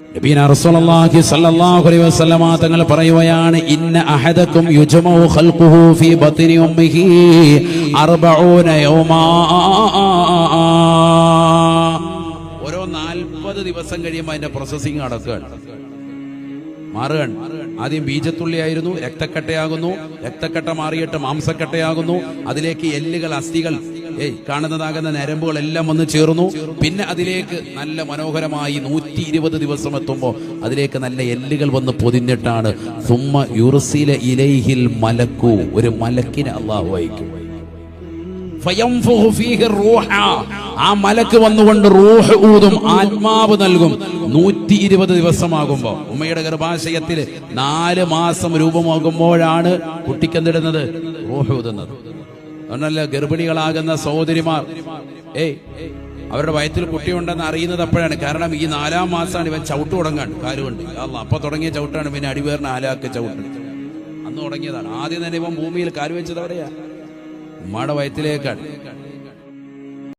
നബീന റസൂലുള്ളാഹി സ്വല്ലല്ലാഹു അലൈഹി വസല്ലമ തങ്ങൾ ഇന്ന യുജ്മഉ ഖൽഖുഹു ഫീ ബത്നി ഉമ്മിഹി 40 യൗമാ. ഓരോ 40 ദിവസം കഴിയുമ്പോൾ അതിന്റെ പ്രോസസ്സിംഗ് നടക്കുകയാണ്. മാറുകയാണ്. ആദ്യം ബീജത്തുള്ളിയായിരുന്നു രക്തക്കട്ടയാകുന്നു രക്തക്കട്ട മാറിയിട്ട് മാംസക്കട്ടയാകുന്നു അതിലേക്ക് എല്ലുകൾ അസ്ഥികൾ ഏയ് കാണുന്നതാകുന്ന നരമ്പുകളെല്ലാം വന്ന് ചേർന്നു. പിന്നെ അതിലേക്ക് നല്ല മനോഹരമായി നൂറ്റി ഇരുപത് ദിവസം എത്തുമ്പോൾ അതിലേക്ക് നല്ല എല്ലുകൾ വന്ന് പൊതിഞ്ഞിട്ടാണ്. സുമ്മ യുർസില ഇലൈഹിൽ മലക്കു. ഒരു മലക്കിനെ അള്ളാഹു അയക്കും. ആ മലക്ക് വന്നുകൊണ്ട് റൂഹ് ഊതും ആത്മാവ് നൽകും. നൂറ്റി ഇരുപത് ദിവസമാകുമ്പോ ഉമ്മയുടെ ഗർഭാശയത്തിൽ നാല് മാസം രൂപമാകുമ്പോഴാണ് കുട്ടിക്കെന്തിടുന്നത്? റൂഹ് ഊതുന്നത്. അതുകൊണ്ടല്ല ഗർഭിണികളാകുന്ന സഹോദരിമാർ. ഏയ് അവരുടെ വയറ്റിൽ കുട്ടിയുണ്ടെന്ന് അറിയുന്നത് അപ്പോഴാണ്. കാരണം ഈ നാലാം മാസമാണ് ഇവൻ ചവിട്ട് തുടങ്ങാൻ കാലുകൊണ്ട്. അപ്പൊ തുടങ്ങിയ ചവിട്ടാണ്. പിന്നെ അടിവേറിന് ആലാക്ക് ചവിട്ട്. അന്ന് തുടങ്ങിയതാണ്. ആദ്യം തന്നെ ഇവൻ ഭൂമിയിൽ കാലുവെച്ചത് അവിടെയാ ഉമ്മയുടെ വയറ്റിലേക്കാണ്.